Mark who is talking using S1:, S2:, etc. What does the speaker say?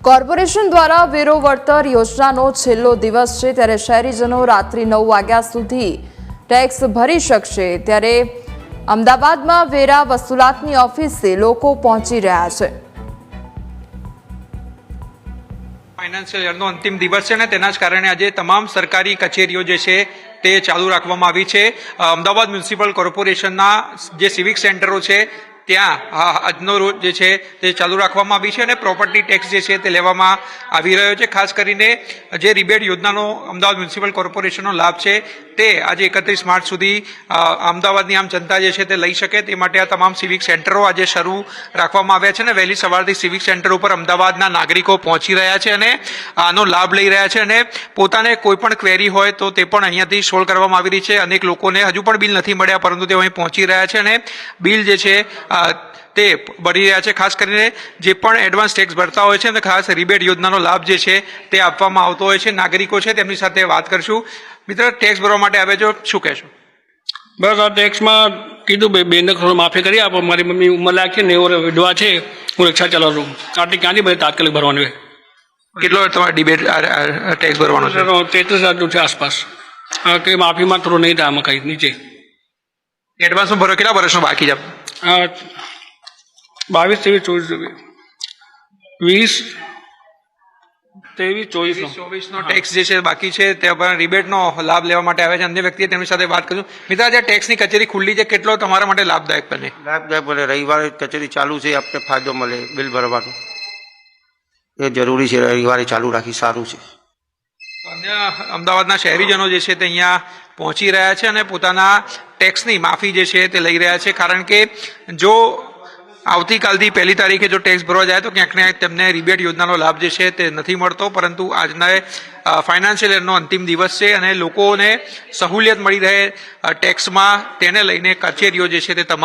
S1: Corporation દ્વારા વેરો વળતર યોજનાનો છેલ્લો દિવસ છે ત્યારે શહેરીજનો રાત્રિ નવ વાગ્યા સુધી ટેક્સ ભરી શકશે ત્યારે અમદાવાદમાં વેરા વસૂલાતની ઓફિસે લોકો પહોંચી રહ્યા છે.
S2: ફાઇનાન્શિયલ યરનો અંતિમ દિવસ છે ને તેના જ કારણે આજે તમામ સરકારી કચેરીઓ જે છે તે ચાલુ રાખવામાં આવી છે. અમદાવાદ મ્યુનિસિપલ કોર્પોરેશનના જે સિવિક સેન્ટરો છે ત્યાં આજનો રોજ જે છે તે ચાલુ રાખવામાં આવી છે અને પ્રોપર્ટી ટેક્સ જે છે તે લેવામાં આવી રહ્યો છે. ખાસ કરીને જે રિબેટ યોજનાનો અમદાવાદ મ્યુનિસિપલ કોર્પોરેશનનો લાભ છે તે આજે એકત્રીસ માર્ચ સુધી અમદાવાદની આમ જનતા જે છે તે લઈ શકે તે માટે આ તમામ સિવિક સેન્ટરો આજે શરૂ રાખવામાં આવ્યા છે અને વહેલી સવારથી સિવિક સેન્ટર ઉપર અમદાવાદના નાગરિકો પહોંચી રહ્યા છે અને આનો લાભ લઈ રહ્યા છે અને પોતાને કોઈ પણ ક્વેરી હોય તો તે પણ અહીંયાથી સોલ્વ કરવામાં આવી રહી છે. અનેક લોકોને હજુ પણ બિલ નથી મળ્યા, પરંતુ તેઓ અહીં પહોંચી રહ્યા છે અને બિલ જે છે તે ભરી રહ્યા છે. ખાસ કરીને જે પણ એડવાન્સ ટેક્સ ભરતા હોય છે અને ખાસ રિબેટ યોજનાનો લાભ જે છે તે આપવામાં આવતો હોય છે. નાગરિકો છે તેમની સાથે વાત કરશું. મિત્ર ટેક્સ ભરવા માટે આવે છો શું કહેશો?
S3: બસ આ ટેક્સમાં કીધું બે બેનને થોડું માફી કરી. આપો મારી મમ્મી ઉંમર લાગશે ને એવું વિડવા વિધવા છે હું રિક્ષા ચલાવું. છું આટલી ક્યાંથી બધી તાત્કાલિક ભરવાનું હોય?
S2: કેટલો તમારે ડિબેટ ટેક્સ ભરવાનો છે?
S3: તેત્રીસ હજાર છે આસપાસ. હા કે માફીમાં થોડું નહીં થાય આમાં કંઈ નીચે.
S2: એડવાન્સમાં ભરો કેટલા વર્ષનો બાકી છે?
S3: બાવીસ ત્રેવીસ ચોવીસ વીસ ત્રેવીસ ચોવીસનો
S2: ચોવીસનો ટેક્સ જે છે બાકી છે તે પણ રિબેટનો લાભ લેવા માટે આવે છે. અન્ય વ્યક્તિએ તેમની સાથે વાત કરીશું મિત્ર આજે ટેક્સની કચેરી ખુલ્લી છે કેટલો તમારા માટે લાભદાયક બને?
S4: લાભદાયક બને. રવિવારે કચેરી ચાલુ છે આપણે ફાયદો મળે બિલ ભરવાનો. એ જરૂરી છે રવિવારે ચાલુ રાખી સારું છે.
S2: અન્ય અમદાવાદના શહેરીજનો જે છે તે અહીંયા પહોંચી રહ્યા છે અને પોતાના ટેક્સની માફી જે છે તે લઈ રહ્યા છે. કારણ કે જો આવતીકાલથી પહેલી તારીખે જો ટેક્સ ભરવા જાય તો ક્યાંક ક્યાંક તેમને રિબેટ યોજનાનો લાભ જે છે તે નથી મળતો. પરંતુ આજના ફાઇનાન્શિયલ યરનો અંતિમ દિવસ છે અને લોકોને સહુલિયત મળી રહે ટેક્સમાં તેને લઈને કચેરીઓ જે છે તે તમામ